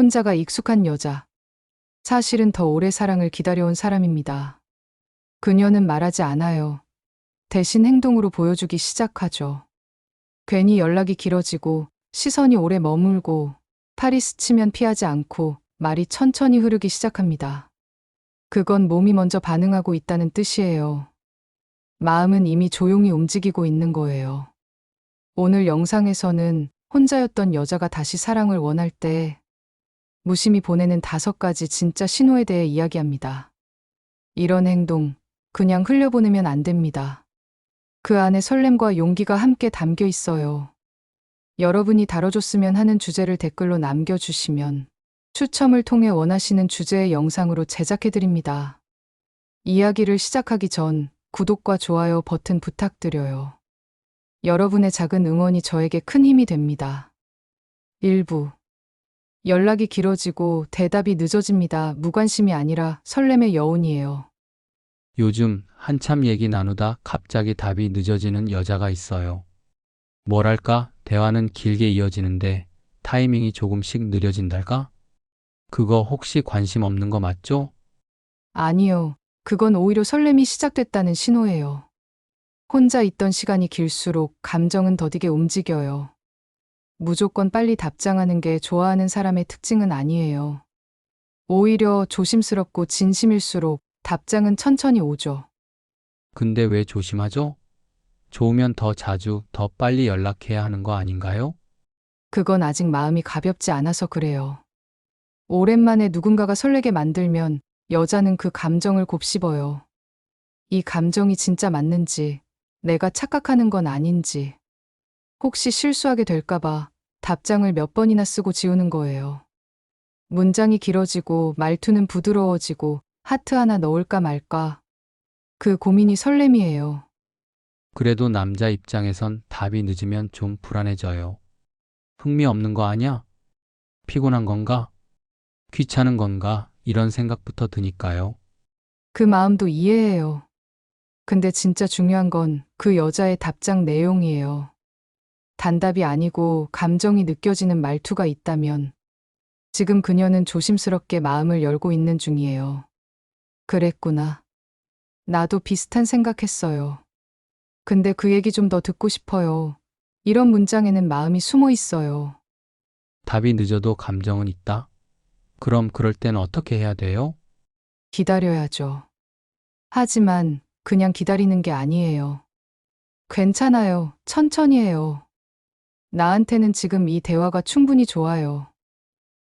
혼자가 익숙한 여자. 사실은 더 오래 사랑을 기다려온 사람입니다. 그녀는 말하지 않아요. 대신 행동으로 보여주기 시작하죠. 괜히 연락이 길어지고 시선이 오래 머물고 팔이 스치면 피하지 않고 말이 천천히 흐르기 시작합니다. 그건 몸이 먼저 반응하고 있다는 뜻이에요. 마음은 이미 조용히 움직이고 있는 거예요. 오늘 영상에서는 혼자였던 여자가 다시 사랑을 원할 때 무심히 보내는 다섯 가지 진짜 신호에 대해 이야기합니다. 이런 행동 그냥 흘려보내면 안 됩니다. 그 안에 설렘과 용기가 함께 담겨 있어요. 여러분이 다뤄줬으면 하는 주제를 댓글로 남겨주시면 추첨을 통해 원하시는 주제의 영상으로 제작해드립니다. 이야기를 시작하기 전 구독과 좋아요 버튼 부탁드려요. 여러분의 작은 응원이 저에게 큰 힘이 됩니다. 1부 연락이 길어지고 대답이 늦어집니다. 무관심이 아니라 설렘의 여운이에요. 요즘 한참 얘기 나누다 갑자기 답이 늦어지는 여자가 있어요. 뭐랄까, 대화는 길게 이어지는데 타이밍이 조금씩 느려진달까? 그거 혹시 관심 없는 거 맞죠? 아니요. 그건 오히려 설렘이 시작됐다는 신호예요. 혼자 있던 시간이 길수록 감정은 더디게 움직여요. 무조건 빨리 답장하는 게 좋아하는 사람의 특징은 아니에요. 오히려 조심스럽고 진심일수록 답장은 천천히 오죠. 근데 왜 조심하죠? 좋으면 더 자주, 더 빨리 연락해야 하는 거 아닌가요? 그건 아직 마음이 가볍지 않아서 그래요. 오랜만에 누군가가 설레게 만들면 여자는 그 감정을 곱씹어요. 이 감정이 진짜 맞는지, 내가 착각하는 건 아닌지, 혹시 실수하게 될까봐 답장을 몇 번이나 쓰고 지우는 거예요. 문장이 길어지고 말투는 부드러워지고 하트 하나 넣을까 말까. 그 고민이 설렘이에요. 그래도 남자 입장에선 답이 늦으면 좀 불안해져요. 흥미 없는 거 아냐? 피곤한 건가? 귀찮은 건가? 이런 생각부터 드니까요. 그 마음도 이해해요. 근데 진짜 중요한 건 그 여자의 답장 내용이에요. 단답이 아니고 감정이 느껴지는 말투가 있다면 지금 그녀는 조심스럽게 마음을 열고 있는 중이에요. 그랬구나. 나도 비슷한 생각했어요. 근데 그 얘기 좀 더 듣고 싶어요. 이런 문장에는 마음이 숨어 있어요. 답이 늦어도 감정은 있다? 그럼 그럴 땐 어떻게 해야 돼요? 기다려야죠. 하지만 그냥 기다리는 게 아니에요. 괜찮아요. 천천히 해요. 나한테는 지금 이 대화가 충분히 좋아요.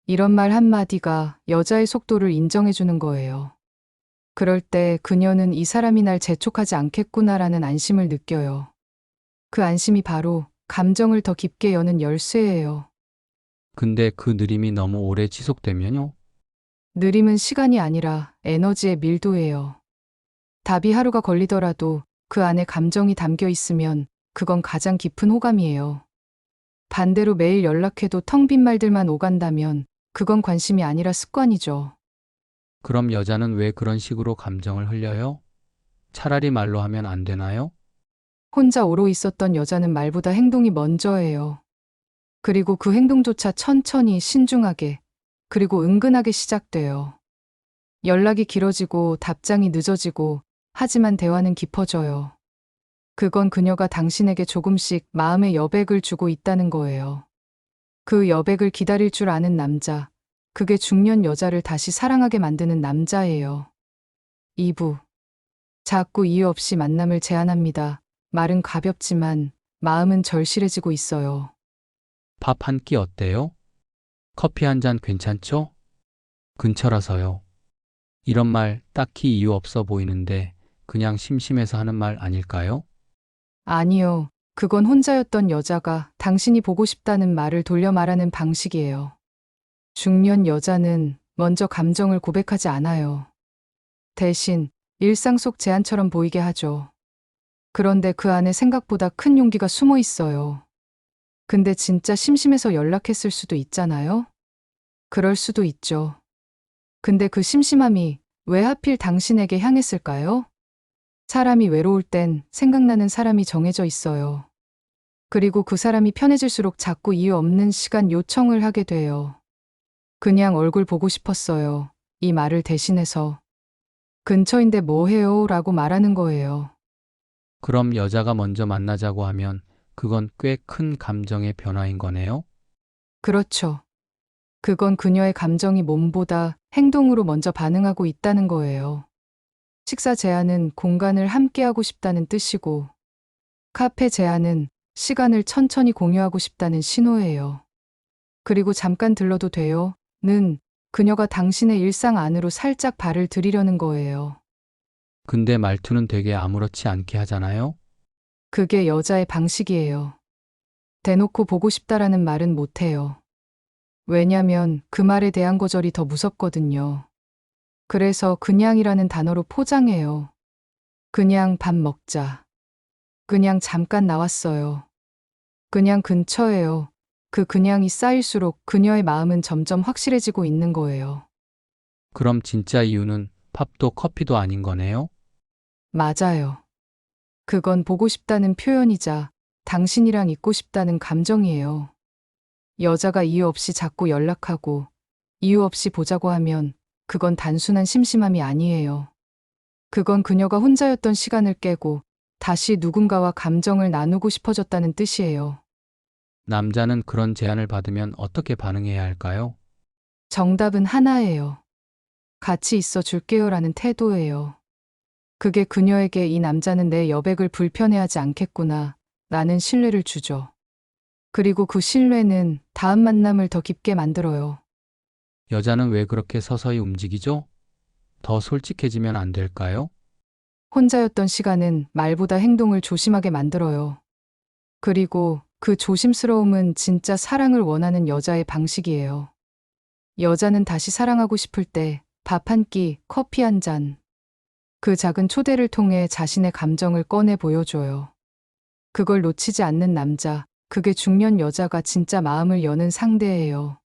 이런 말 한마디가 여자의 속도를 인정해주는 거예요. 그럴 때 그녀는 이 사람이 날 재촉하지 않겠구나라는 안심을 느껴요. 그 안심이 바로 감정을 더 깊게 여는 열쇠예요. 근데 그 느림이 너무 오래 지속되면요? 느림은 시간이 아니라 에너지의 밀도예요. 답이 하루가 걸리더라도 그 안에 감정이 담겨 있으면 그건 가장 깊은 호감이에요. 반대로 매일 연락해도 텅 빈 말들만 오간다면 그건 관심이 아니라 습관이죠. 그럼 여자는 왜 그런 식으로 감정을 흘려요? 차라리 말로 하면 안 되나요? 혼자 오로 있었던 여자는 말보다 행동이 먼저예요. 그리고 그 행동조차 천천히 신중하게 그리고 은근하게 시작돼요. 연락이 길어지고 답장이 늦어지고 하지만 대화는 깊어져요. 그건 그녀가 당신에게 조금씩 마음의 여백을 주고 있다는 거예요. 그 여백을 기다릴 줄 아는 남자, 그게 중년 여자를 다시 사랑하게 만드는 남자예요. 2부. 자꾸 이유 없이 만남을 제안합니다. 말은 가볍지만 마음은 절실해지고 있어요. 밥 한 끼 어때요? 커피 한 잔 괜찮죠? 근처라서요. 이런 말 딱히 이유 없어 보이는데 그냥 심심해서 하는 말 아닐까요? 아니요. 그건 혼자였던 여자가 당신이 보고 싶다는 말을 돌려 말하는 방식이에요. 중년 여자는 먼저 감정을 고백하지 않아요. 대신 일상 속 제안처럼 보이게 하죠. 그런데 그 안에 생각보다 큰 용기가 숨어 있어요. 근데 진짜 심심해서 연락했을 수도 있잖아요? 그럴 수도 있죠. 근데 그 심심함이 왜 하필 당신에게 향했을까요? 사람이 외로울 땐 생각나는 사람이 정해져 있어요. 그리고 그 사람이 편해질수록 자꾸 이유 없는 시간 요청을 하게 돼요. 그냥 얼굴 보고 싶었어요. 이 말을 대신해서. 근처인데 뭐 해요? 라고 말하는 거예요. 그럼 여자가 먼저 만나자고 하면 그건 꽤 큰 감정의 변화인 거네요? 그렇죠. 그건 그녀의 감정이 몸보다 행동으로 먼저 반응하고 있다는 거예요. 식사 제안은 공간을 함께하고 싶다는 뜻이고, 카페 제안은 시간을 천천히 공유하고 싶다는 신호예요. 그리고 잠깐 들러도 돼요? 는 그녀가 당신의 일상 안으로 살짝 발을 들이려는 거예요. 근데 말투는 되게 아무렇지 않게 하잖아요? 그게 여자의 방식이에요. 대놓고 보고 싶다라는 말은 못해요. 왜냐면 그 말에 대한 거절이 더 무섭거든요. 그래서 그냥이라는 단어로 포장해요. 그냥 밥 먹자. 그냥 잠깐 나왔어요. 그냥 근처에요. 그 그냥이 쌓일수록 그녀의 마음은 점점 확실해지고 있는 거예요. 그럼 진짜 이유는 팝도 커피도 아닌 거네요? 맞아요. 그건 보고 싶다는 표현이자 당신이랑 있고 싶다는 감정이에요. 여자가 이유 없이 자꾸 연락하고 이유 없이 보자고 하면 그건 단순한 심심함이 아니에요. 그건 그녀가 혼자였던 시간을 깨고 다시 누군가와 감정을 나누고 싶어졌다는 뜻이에요. 남자는 그런 제안을 받으면 어떻게 반응해야 할까요? 정답은 하나예요. 같이 있어 줄게요라는 태도예요. 그게 그녀에게 이 남자는 내 여백을 불편해하지 않겠구나 라는 신뢰를 주죠. 그리고 그 신뢰는 다음 만남을 더 깊게 만들어요. 여자는 왜 그렇게 서서히 움직이죠? 더 솔직해지면 안 될까요? 혼자였던 시간은 말보다 행동을 조심하게 만들어요. 그리고 그 조심스러움은 진짜 사랑을 원하는 여자의 방식이에요. 여자는 다시 사랑하고 싶을 때 밥 한 끼, 커피 한 잔. 그 작은 초대를 통해 자신의 감정을 꺼내 보여줘요. 그걸 놓치지 않는 남자, 그게 중년 여자가 진짜 마음을 여는 상대예요.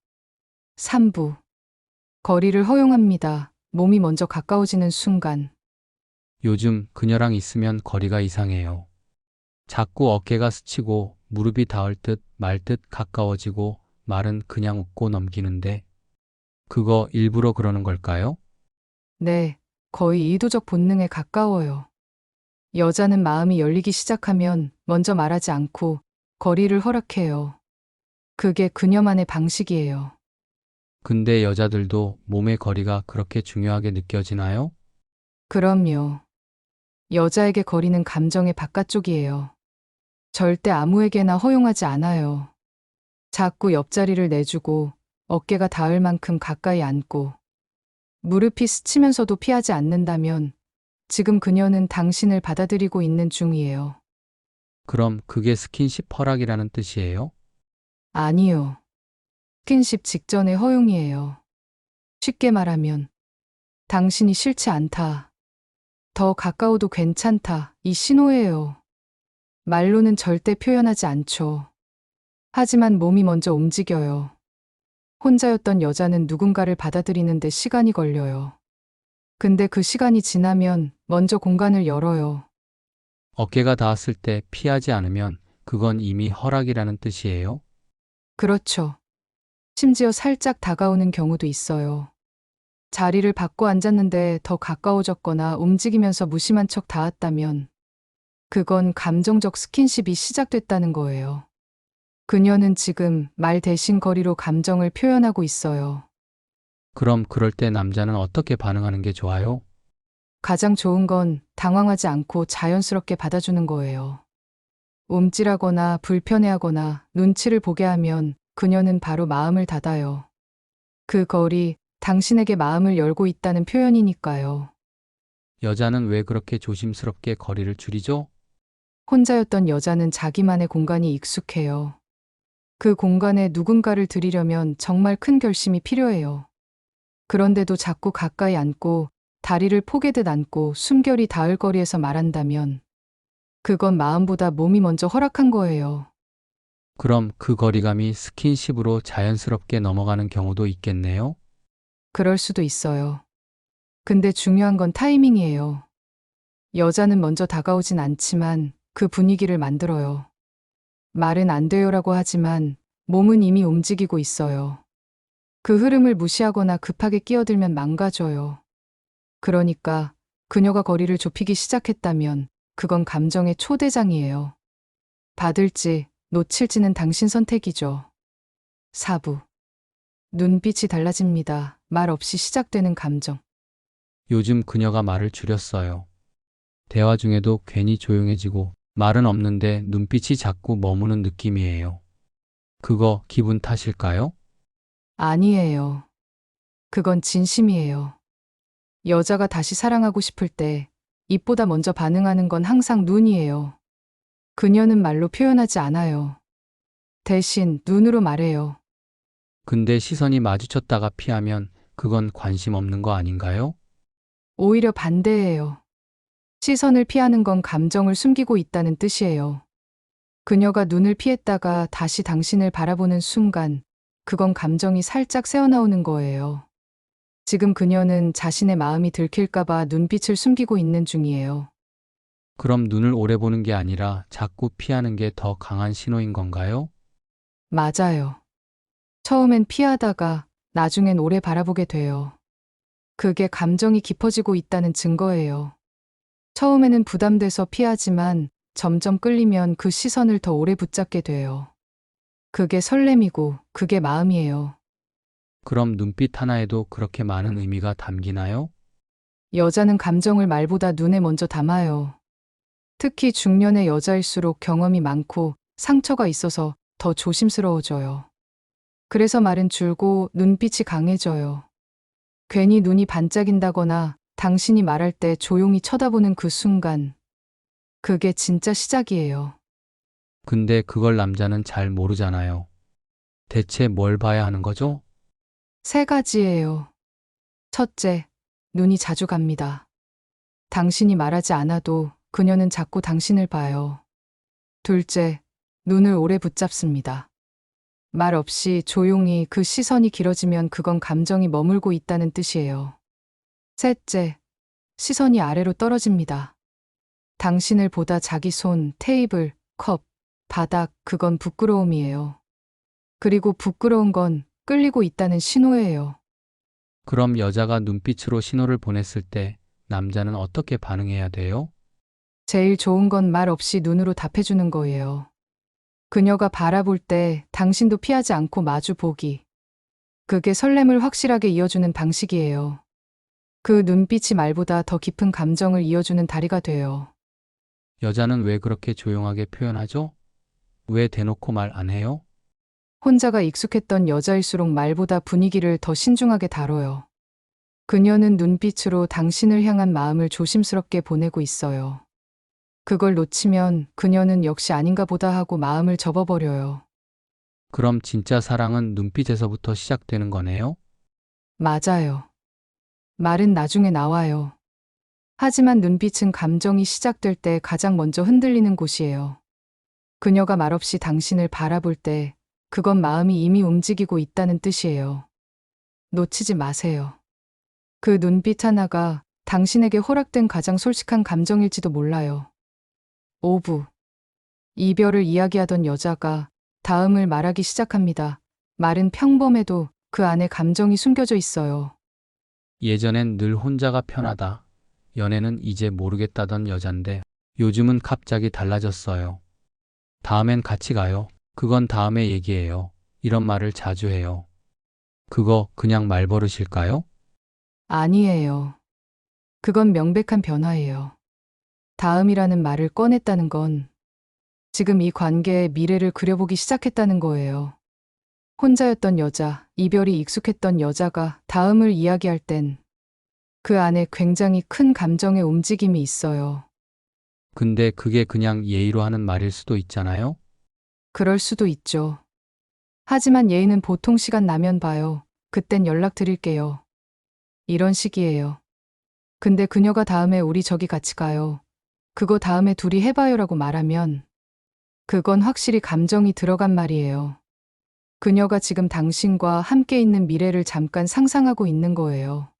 3부. 거리를 허용합니다. 몸이 먼저 가까워지는 순간. 요즘 그녀랑 있으면 거리가 이상해요. 자꾸 어깨가 스치고 무릎이 닿을 듯 말 듯 가까워지고 말은 그냥 웃고 넘기는데 그거 일부러 그러는 걸까요? 네, 거의 이도적 본능에 가까워요. 여자는 마음이 열리기 시작하면 먼저 말하지 않고 거리를 허락해요. 그게 그녀만의 방식이에요. 근데 여자들도 몸의 거리가 그렇게 중요하게 느껴지나요? 그럼요. 여자에게 거리는 감정의 바깥쪽이에요. 절대 아무에게나 허용하지 않아요. 자꾸 옆자리를 내주고 어깨가 닿을 만큼 가까이 앉고 무릎이 스치면서도 피하지 않는다면 지금 그녀는 당신을 받아들이고 있는 중이에요. 그럼 그게 스킨십 허락이라는 뜻이에요? 아니요. 스킨십 직전의 허용이에요. 쉽게 말하면 당신이 싫지 않다. 더 가까워도 괜찮다. 이 신호예요. 말로는 절대 표현하지 않죠. 하지만 몸이 먼저 움직여요. 혼자였던 여자는 누군가를 받아들이는데 시간이 걸려요. 근데 그 시간이 지나면 먼저 공간을 열어요. 어깨가 닿았을 때 피하지 않으면 그건 이미 허락이라는 뜻이에요? 그렇죠. 심지어 살짝 다가오는 경우도 있어요. 자리를 바꿔 앉았는데 더 가까워졌거나 움직이면서 무심한 척 닿았다면 그건 감정적 스킨십이 시작됐다는 거예요. 그녀는 지금 말 대신 거리로 감정을 표현하고 있어요. 그럼 그럴 때 남자는 어떻게 반응하는 게 좋아요? 가장 좋은 건 당황하지 않고 자연스럽게 받아주는 거예요. 움찔하거나 불편해하거나 눈치를 보게 하면 그녀는 바로 마음을 닫아요. 그 거리, 당신에게 마음을 열고 있다는 표현이니까요. 여자는 왜 그렇게 조심스럽게 거리를 줄이죠? 혼자였던 여자는 자기만의 공간이 익숙해요. 그 공간에 누군가를 들이려면 정말 큰 결심이 필요해요. 그런데도 자꾸 가까이 앉고 다리를 포개듯 앉고 숨결이 닿을 거리에서 말한다면 그건 마음보다 몸이 먼저 허락한 거예요. 그럼 그 거리감이 스킨십으로 자연스럽게 넘어가는 경우도 있겠네요? 그럴 수도 있어요. 근데 중요한 건 타이밍이에요. 여자는 먼저 다가오진 않지만 그 분위기를 만들어요. 말은 안 돼요라고 하지만 몸은 이미 움직이고 있어요. 그 흐름을 무시하거나 급하게 끼어들면 망가져요. 그러니까 그녀가 거리를 좁히기 시작했다면 그건 감정의 초대장이에요. 받을지 놓칠지는 당신 선택이죠. 4부. 눈빛이 달라집니다. 말 없이 시작되는 감정. 요즘 그녀가 말을 줄였어요. 대화 중에도 괜히 조용해지고 말은 없는데 눈빛이 자꾸 머무는 느낌이에요. 그거 기분 탓일까요? 아니에요. 그건 진심이에요. 여자가 다시 사랑하고 싶을 때 입보다 먼저 반응하는 건 항상 눈이에요. 그녀는 말로 표현하지 않아요. 대신 눈으로 말해요. 근데 시선이 마주쳤다가 피하면 그건 관심 없는 거 아닌가요? 오히려 반대예요. 시선을 피하는 건 감정을 숨기고 있다는 뜻이에요. 그녀가 눈을 피했다가 다시 당신을 바라보는 순간, 그건 감정이 살짝 새어나오는 거예요. 지금 그녀는 자신의 마음이 들킬까봐 눈빛을 숨기고 있는 중이에요. 그럼 눈을 오래 보는 게 아니라 자꾸 피하는 게 더 강한 신호인 건가요? 맞아요. 처음엔 피하다가 나중엔 오래 바라보게 돼요. 그게 감정이 깊어지고 있다는 증거예요. 처음에는 부담돼서 피하지만 점점 끌리면 그 시선을 더 오래 붙잡게 돼요. 그게 설렘이고 그게 마음이에요. 그럼 눈빛 하나에도 그렇게 많은 의미가 담기나요? 여자는 감정을 말보다 눈에 먼저 담아요. 특히 중년의 여자일수록 경험이 많고 상처가 있어서 더 조심스러워져요. 그래서 말은 줄고 눈빛이 강해져요. 괜히 눈이 반짝인다거나 당신이 말할 때 조용히 쳐다보는 그 순간. 그게 진짜 시작이에요. 근데 그걸 남자는 잘 모르잖아요. 대체 뭘 봐야 하는 거죠? 세 가지예요. 첫째, 눈이 자주 갑니다. 당신이 말하지 않아도 그녀는 자꾸 당신을 봐요. 둘째, 눈을 오래 붙잡습니다. 말 없이 조용히 그 시선이 길어지면 그건 감정이 머물고 있다는 뜻이에요. 셋째, 시선이 아래로 떨어집니다. 당신을 보다 자기 손, 테이블, 컵, 바닥, 그건 부끄러움이에요. 그리고 부끄러운 건 끌리고 있다는 신호예요. 그럼 여자가 눈빛으로 신호를 보냈을 때 남자는 어떻게 반응해야 돼요? 제일 좋은 건 말 없이 눈으로 답해주는 거예요. 그녀가 바라볼 때 당신도 피하지 않고 마주 보기. 그게 설렘을 확실하게 이어주는 방식이에요. 그 눈빛이 말보다 더 깊은 감정을 이어주는 다리가 돼요. 여자는 왜 그렇게 조용하게 표현하죠? 왜 대놓고 말 안 해요? 혼자가 익숙했던 여자일수록 말보다 분위기를 더 신중하게 다뤄요. 그녀는 눈빛으로 당신을 향한 마음을 조심스럽게 보내고 있어요. 그걸 놓치면 그녀는 역시 아닌가 보다 하고 마음을 접어버려요. 그럼 진짜 사랑은 눈빛에서부터 시작되는 거네요? 맞아요. 말은 나중에 나와요. 하지만 눈빛은 감정이 시작될 때 가장 먼저 흔들리는 곳이에요. 그녀가 말없이 당신을 바라볼 때 그건 마음이 이미 움직이고 있다는 뜻이에요. 놓치지 마세요. 그 눈빛 하나가 당신에게 허락된 가장 솔직한 감정일지도 몰라요. 5부. 이별을 이야기하던 여자가 다음을 말하기 시작합니다. 말은 평범해도 그 안에 감정이 숨겨져 있어요. 예전엔 늘 혼자가 편하다. 연애는 이제 모르겠다던 여잔데 요즘은 갑자기 달라졌어요. 다음엔 같이 가요. 그건 다음에 얘기해요. 이런 말을 자주 해요. 그거 그냥 말버릇일까요? 아니에요. 그건 명백한 변화예요. 다음이라는 말을 꺼냈다는 건 지금 이 관계의 미래를 그려보기 시작했다는 거예요. 혼자였던 여자, 이별이 익숙했던 여자가 다음을 이야기할 땐 그 안에 굉장히 큰 감정의 움직임이 있어요. 근데 그게 그냥 예의로 하는 말일 수도 있잖아요? 그럴 수도 있죠. 하지만 예의는 보통 시간 나면 봐요. 그땐 연락드릴게요. 이런 식이에요. 근데 그녀가 다음에 우리 저기 같이 가요. 그거 다음에 둘이 해봐요라고 말하면 그건 확실히 감정이 들어간 말이에요. 그녀가 지금 당신과 함께 있는 미래를 잠깐 상상하고 있는 거예요.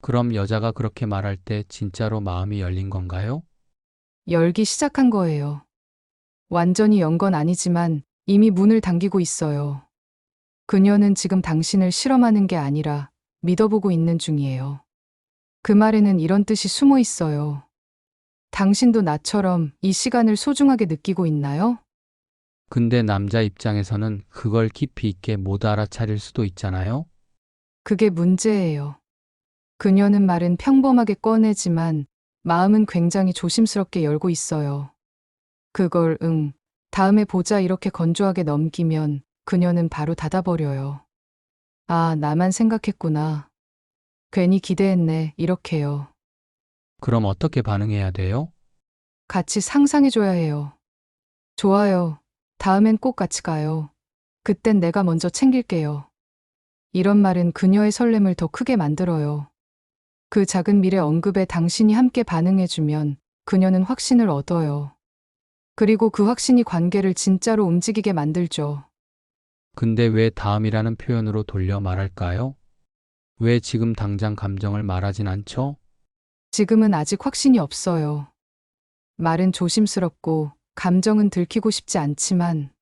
그럼 여자가 그렇게 말할 때 진짜로 마음이 열린 건가요? 열기 시작한 거예요. 완전히 연 건 아니지만 이미 문을 당기고 있어요. 그녀는 지금 당신을 실험하는 게 아니라 믿어보고 있는 중이에요. 그 말에는 이런 뜻이 숨어 있어요. 당신도 나처럼 이 시간을 소중하게 느끼고 있나요? 근데 남자 입장에서는 그걸 깊이 있게 못 알아차릴 수도 있잖아요? 그게 문제예요. 그녀는 말은 평범하게 꺼내지만 마음은 굉장히 조심스럽게 열고 있어요. 그걸 응, 다음에 보자 이렇게 건조하게 넘기면 그녀는 바로 닫아버려요. 아, 나만 생각했구나. 괜히 기대했네, 이렇게요. 그럼 어떻게 반응해야 돼요? 같이 상상해줘야 해요. 좋아요. 다음엔 꼭 같이 가요. 그땐 내가 먼저 챙길게요. 이런 말은 그녀의 설렘을 더 크게 만들어요. 그 작은 미래 언급에 당신이 함께 반응해주면 그녀는 확신을 얻어요. 그리고 그 확신이 관계를 진짜로 움직이게 만들죠. 근데 왜 다음이라는 표현으로 돌려 말할까요? 왜 지금 당장 감정을 말하진 않죠? 지금은 아직 확신이 없어요. 말은 조심스럽고 감정은 들키고 싶지 않지만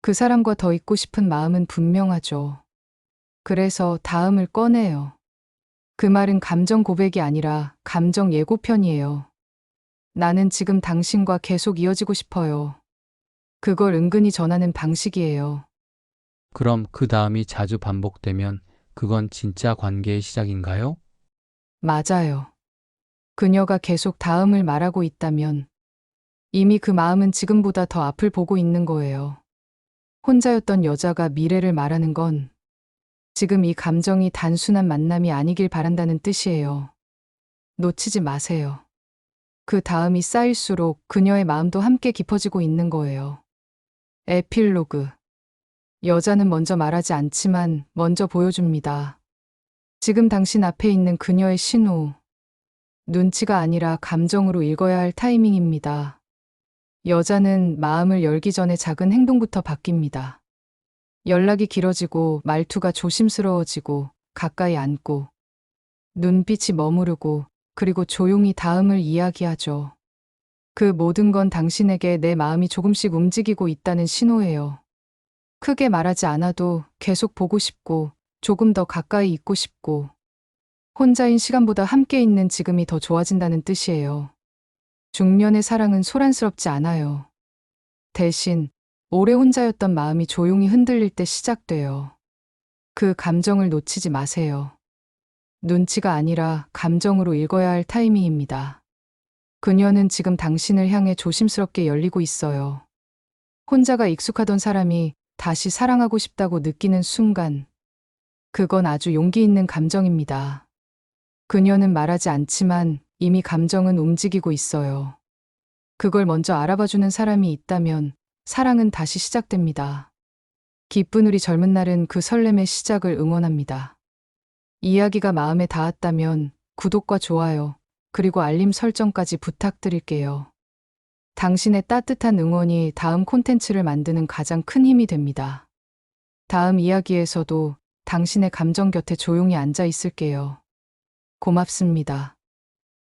그 사람과 더 있고 싶은 마음은 분명하죠. 그래서 다음을 꺼내요. 그 말은 감정 고백이 아니라 감정 예고편이에요. 나는 지금 당신과 계속 이어지고 싶어요. 그걸 은근히 전하는 방식이에요. 그럼 그 다음이 자주 반복되면 그건 진짜 관계의 시작인가요? 맞아요. 그녀가 계속 다음을 말하고 있다면 이미 그 마음은 지금보다 더 앞을 보고 있는 거예요. 혼자였던 여자가 미래를 말하는 건 지금 이 감정이 단순한 만남이 아니길 바란다는 뜻이에요. 놓치지 마세요. 그 다음이 쌓일수록 그녀의 마음도 함께 깊어지고 있는 거예요. 에필로그. 여자는 먼저 말하지 않지만 먼저 보여줍니다. 지금 당신 앞에 있는 그녀의 신호. 눈치가 아니라 감정으로 읽어야 할 타이밍입니다. 여자는 마음을 열기 전에 작은 행동부터 바뀝니다. 연락이 길어지고 말투가 조심스러워지고 가까이 앉고 눈빛이 머무르고 그리고 조용히 다음을 이야기하죠. 그 모든 건 당신에게 내 마음이 조금씩 움직이고 있다는 신호예요. 크게 말하지 않아도 계속 보고 싶고 조금 더 가까이 있고 싶고 혼자인 시간보다 함께 있는 지금이 더 좋아진다는 뜻이에요. 중년의 사랑은 소란스럽지 않아요. 대신 오래 혼자였던 마음이 조용히 흔들릴 때 시작돼요. 그 감정을 놓치지 마세요. 눈치가 아니라 감정으로 읽어야 할 타이밍입니다. 그녀는 지금 당신을 향해 조심스럽게 열리고 있어요. 혼자가 익숙하던 사람이 다시 사랑하고 싶다고 느끼는 순간, 그건 아주 용기 있는 감정입니다. 그녀는 말하지 않지만 이미 감정은 움직이고 있어요. 그걸 먼저 알아봐주는 사람이 있다면 사랑은 다시 시작됩니다. 기쁜 우리 젊은 날은 그 설렘의 시작을 응원합니다. 이야기가 마음에 닿았다면 구독과 좋아요, 그리고 알림 설정까지 부탁드릴게요. 당신의 따뜻한 응원이 다음 콘텐츠를 만드는 가장 큰 힘이 됩니다. 다음 이야기에서도 당신의 감정 곁에 조용히 앉아 있을게요. 고맙습니다.